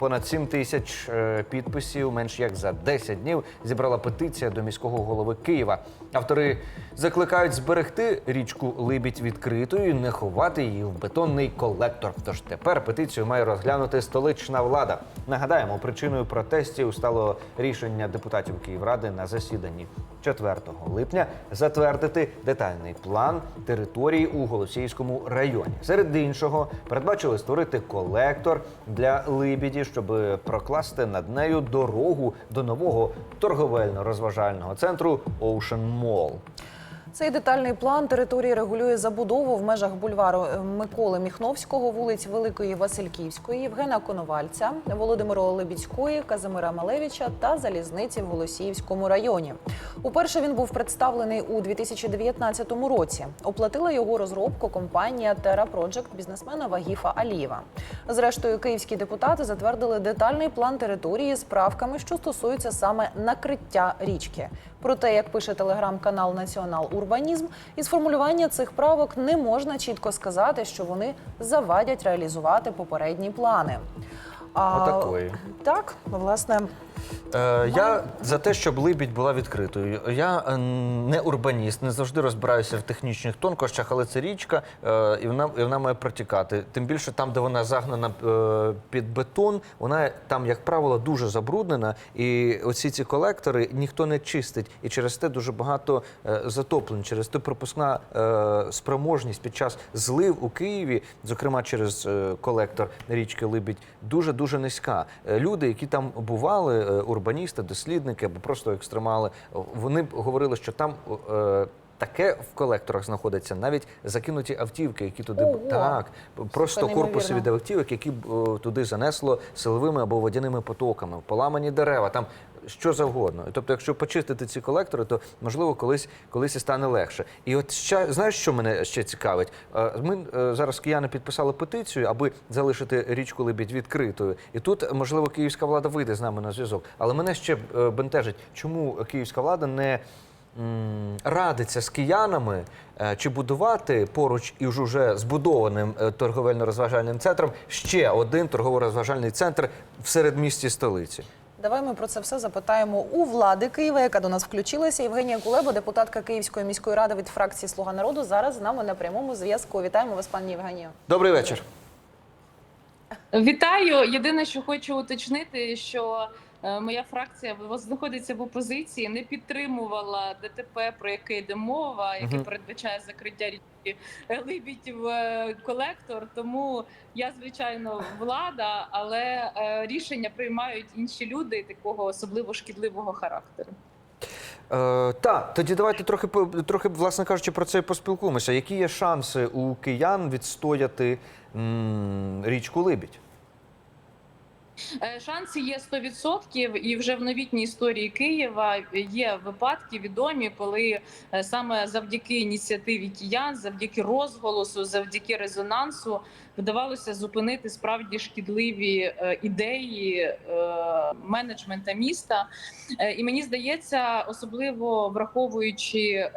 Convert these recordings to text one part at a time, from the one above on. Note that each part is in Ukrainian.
Понад 7 тисяч е, підписів менш як за 10 днів зібрала петиція до міського голови Києва. Автори закликають зберегти річку Либідь відкритою, і не ховати її в бетонний колектор. Тож тепер петицію має розглянути столична влада. Нагадаємо, причиною протестів стало рішення депутатів Київради на засіданні 4 липня затвердити детальний план території у Голосіївському районі. Серед іншого передбачили створити колектор для Либіді, щоб прокласти над нею дорогу до нового торговельно-розважального центру Ocean Mall. Цей детальний план території регулює забудову в межах бульвару Миколи Міхновського, вулиць Великої Васильківської, Євгена Коновальця, Володимира Лебідської, Казимира Малевича та залізниці в Голосіївському районі. Уперше він був представлений у 2019 році. Оплатила його розробку компанія Terra Project бізнесмена Вагіфа Алієва. Зрештою, київські депутати затвердили детальний план території з правками, що стосуються саме накриття річки. Проте, як пише телеграм-канал Націонал Урбанізм, із формулювання цих правок не можна чітко сказати, що вони завадять реалізувати попередні плани. А, Отакої. Так, власне, я за те, щоб Либідь була відкритою. Я е, не урбаніст, не завжди розбираюся в технічних тонкощах, але це річка, е, і вона і вона має протікати. Тим більше там, де вона загнана е, під бетон, вона там, як правило, дуже забруднена. І оці ці колектори ніхто не чистить. І через те дуже багато е, затоплень. Через те пропускна е, спроможність під час злив у Києві, зокрема через е, колектор річки Либідь, дуже дуже низька. Е, Люди, які там бували, е, урбаністи, дослідники або просто екстремали, вони говорили, що там. е, Таке в колекторах знаходиться навіть закинуті автівки, які туди Ого! так просто корпуси від автівок, які е, туди занесло силовими або водяними потоками, поламані дерева, там що завгодно. Тобто, якщо почистити ці колектори, то можливо колись колись і стане легше. І от ще знаєш, що мене ще цікавить? Е, Ми е, зараз кияни підписали петицію, аби залишити річку Либідь відкритою. І тут можливо київська влада вийде з нами на зв'язок. Але мене ще е, бентежить, чому київська влада не радиться з киянами, чи будувати поруч із уже збудованим торговельно-розважальним центром ще один торгово-розважальний центр в середмісті столиці. Давай ми про це все запитаємо у влади Києва, яка до нас включилася. Євгенія Кулеба, депутатка Київської міської ради від фракції Слуга народу, зараз з нами на прямому зв'язку. Вітаємо вас, пані Євгенію. Добрий вечір. Вітаю. Єдине, що хочу уточнити, що моя фракція знаходиться в опозиції, не підтримувала ДТП, про яке йде мова, яке Мгм. передбачає закриття річки е, Либідь е, колектор. Тому я звичайно влада, але е, рішення приймають інші люди такого особливо шкідливого характеру. Е, так, тоді давайте трохи трохи, власне кажучи, про це і поспілкуємося. Які є шанси у киян відстояти м, річку Либідь? Е, Шанси є 100% і вже в новітній історії Києва є випадки відомі, коли е, саме завдяки ініціативі киян, завдяки розголосу, завдяки резонансу вдавалося зупинити справді шкідливі е, ідеї менеджмента міста. І мені здається, особливо враховуючи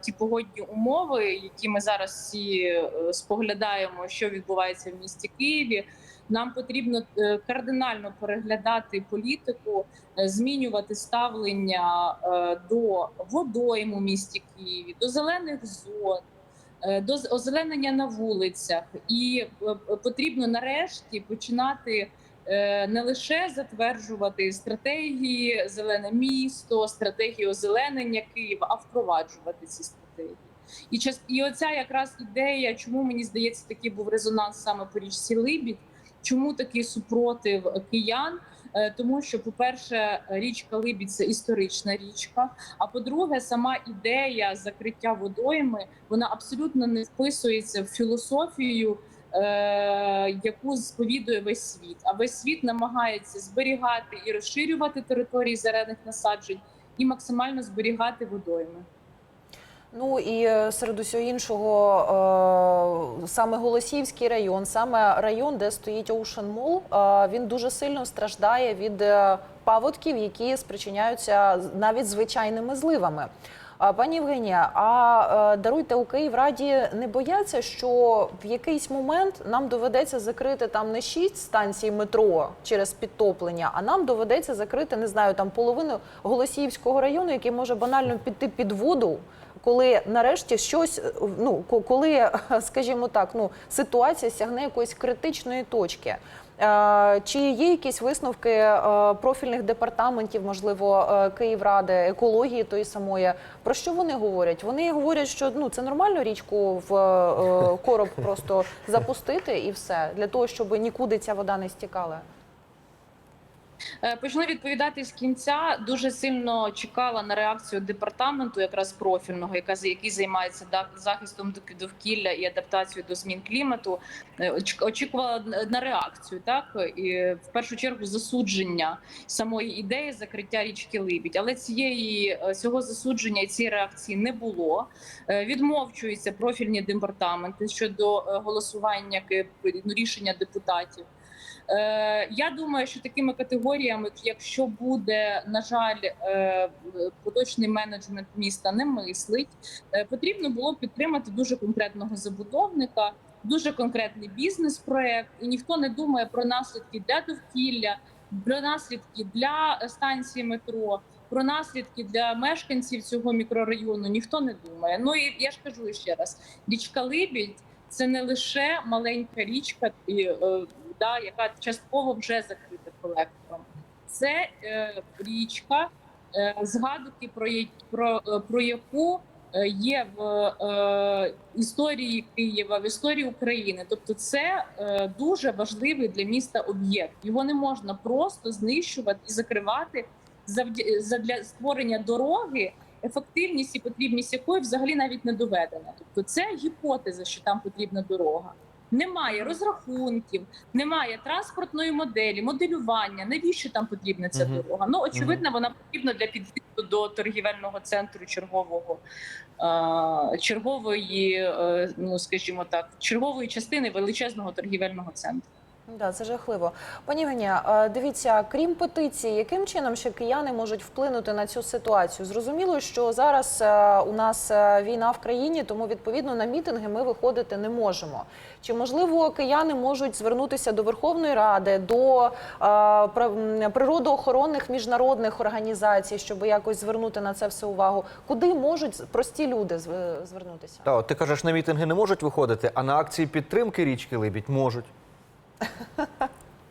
ті погодні умови, які ми зараз всі споглядаємо, що відбувається в місті Києві. Нам потрібно е, кардинально переглядати політику, е, змінювати ставлення е, до водойм у місті Києві, до зелених зон, до озеленення на вулицях. І потрібно нарешті починати. Не лише затверджувати стратегії зелене місто, стратегії озеленення Києва, а впроваджувати ці стратегії. І час і оця якраз ідея, чому мені здається, такий був резонанс саме по річці Либідь, Чому такий супротив киян? Е, Тому що, по-перше, річка Либідь це історична річка. А по-друге, сама ідея закриття водойми вона абсолютно не вписується в філософію, е, яку сповідує весь світ. А весь світ намагається зберігати і розширювати території зелених насаджень і максимально зберігати водойми. Ну і е, серед усього іншого, е, саме Голосіївський район, саме район, де стоїть Ocean Mall, е, він дуже сильно страждає від паводків, які спричиняються навіть звичайними зливами. Пані Євгенія, а даруйте у Київраді не бояться, що в якийсь момент нам доведеться закрити там не шість станцій метро через підтоплення, а нам доведеться закрити не знаю там половину Голосіївського району, який може банально піти під воду. Коли нарешті щось, е, ну ко- коли, скажімо так, ну ситуація сягне якоїсь критичної точки. Е, Чи є якісь висновки е, профільних департаментів, можливо, Київради, екології тої самої? Про що вони говорять? Вони говорять, що ну це нормально річку в короб просто запустити і все для того, щоб нікуди ця вода не стікала. Е, Почну відповідати з кінця. Дуже сильно чекала на реакцію департаменту, якраз профільного, яка який займається захистом довкілля і адаптацією до змін клімату. Е, Очікувала на реакцію, так і в першу чергу засудження самої ідеї закриття річки Либідь. Але цієї е, цього засудження і цієї реакції не було. Відмовчуються профільні департаменти щодо голосування ну, рішення депутатів. Е, Я думаю, що такими категоріями, якщо буде на жаль, е, поточний менеджмент міста не мислить, е, потрібно було підтримати дуже конкретного забудовника, дуже конкретний бізнес-проект, і ніхто не думає про наслідки для довкілля, про наслідки для станції метро. Про наслідки для мешканців цього мікрорайону ніхто не думає. Ну і я ж кажу ще раз: річка Либідь це не лише маленька річка, да, яка частково вже закрита колектором. Це е, річка, е, згадки про, про, е, про яку е, є в е, історії Києва, в історії України. Тобто, це е, дуже важливий для міста об'єкт. Його не можна просто знищувати і закривати завдя- задля створення дороги. Ефективність і потрібність якої взагалі навіть не доведена. Тобто, це гіпотеза, що там потрібна дорога. Немає розрахунків, немає транспортної моделі, моделювання. Навіщо там потрібна ця Мгм. дорога? Ну очевидно, вона потрібна для під'їзду до торгівельного центру чергового е, чергової, е, ну скажімо так, чергової частини величезного торгівельного центру. Да, це жахливо. Пані Євгенія, е, дивіться, крім петиції, яким чином ще кияни можуть вплинути на цю ситуацію? Зрозуміло, що зараз е, у нас е, війна в країні, тому відповідно на мітинги ми виходити не можемо. Чи можливо кияни можуть звернутися до Верховної Ради, до природоохоронних міжнародних організацій, щоб якось звернути на це все увагу? Куди можуть прості люди звернутися? Та, ти кажеш, на мітинги не можуть виходити, а на акції підтримки річки Либідь можуть.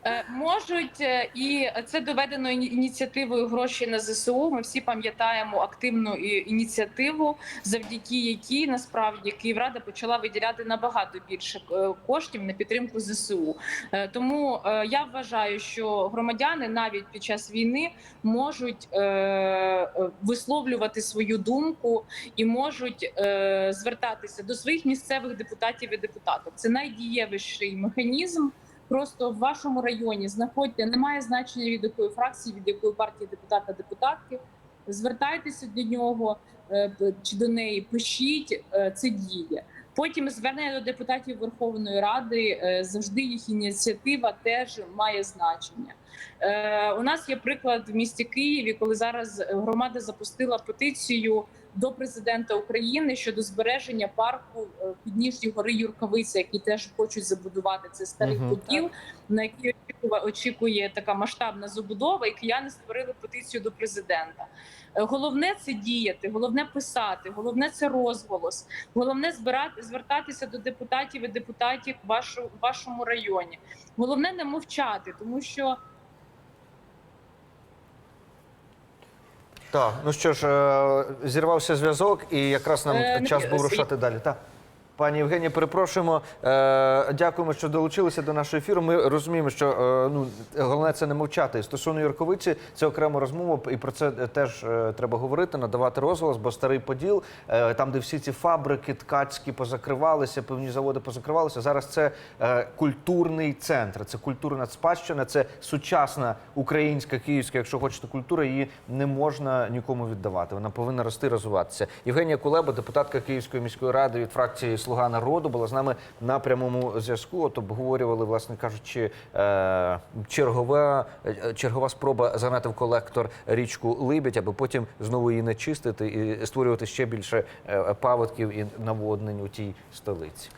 Е, Можуть, е, і це доведено ініціативою гроші на ЗСУ. Ми всі пам'ятаємо активну ініціативу, завдяки якій насправді Київрада почала виділяти набагато більше е, коштів на підтримку ЗСУ. Е, Тому е, я вважаю, що громадяни навіть під час війни можуть е, е, висловлювати свою думку і можуть е, звертатися до своїх місцевих депутатів і депутаток. Це найдієвіший механізм. Просто в вашому районі знаходьте, немає значення від якої фракції, від якої партії депутата депутатки. Звертайтеся до нього е, чи до неї, пишіть е, це діє. Потім звернення до депутатів Верховної Ради е, завжди їх ініціатива теж має значення. У нас є приклад в місті Києві, коли зараз громада запустила петицію до президента України щодо збереження парку е, підніжжі гори Юркавиця, який теж хочуть забудувати. Це старий Мгм. поділ, на який очікує така масштабна забудова, і кияни створили петицію до президента. Е, Головне це діяти, головне писати, головне це розголос, головне збирати звертатися до депутатів і депутатів вашу в вашому районі. Головне не мовчати, тому що Так, ну що ж, е, зірвався зв'язок, і якраз нам Е, час був рушати далі. Так. Пані Євгенія, перепрошуємо. Е, дякуємо, що долучилися до нашого ефіру. Ми розуміємо, що е, ну головне це не мовчати. Стосовно Юрковиці, це окрема розмова, і про це теж е, треба говорити, надавати розголос, бо старий поділ, е, там, де всі ці фабрики ткацькі позакривалися, певні заводи позакривалися. Зараз це е, культурний центр, це культурна спадщина, це сучасна українська, київська, якщо хочете, культура. Її не можна нікому віддавати. Вона повинна рости, розвиватися. Євгенія Кулеба, депутатка Київської міської ради від фракції Слуга народу була з нами на прямому зв'язку. От обговорювали, власне кажучи, е, чергова, е, чергова спроба загнати в колектор річку Либідь, аби потім знову її не чистити і створювати ще більше е, паводків і наводнень у тій столиці.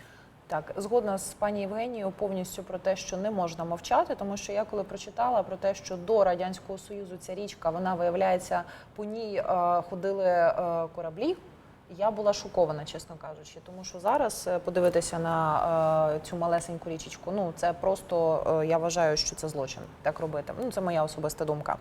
Так, згодна з пані Євгенією повністю про те, що не можна мовчати, тому що я коли прочитала про те, що до радянського союзу ця річка, вона виявляється, по ній ходили кораблі. Я була шокована, чесно кажучи, тому що зараз е, подивитися на е, цю малесеньку річечку, ну це просто е, я вважаю, що це злочин так робити. Ну це моя особиста думка.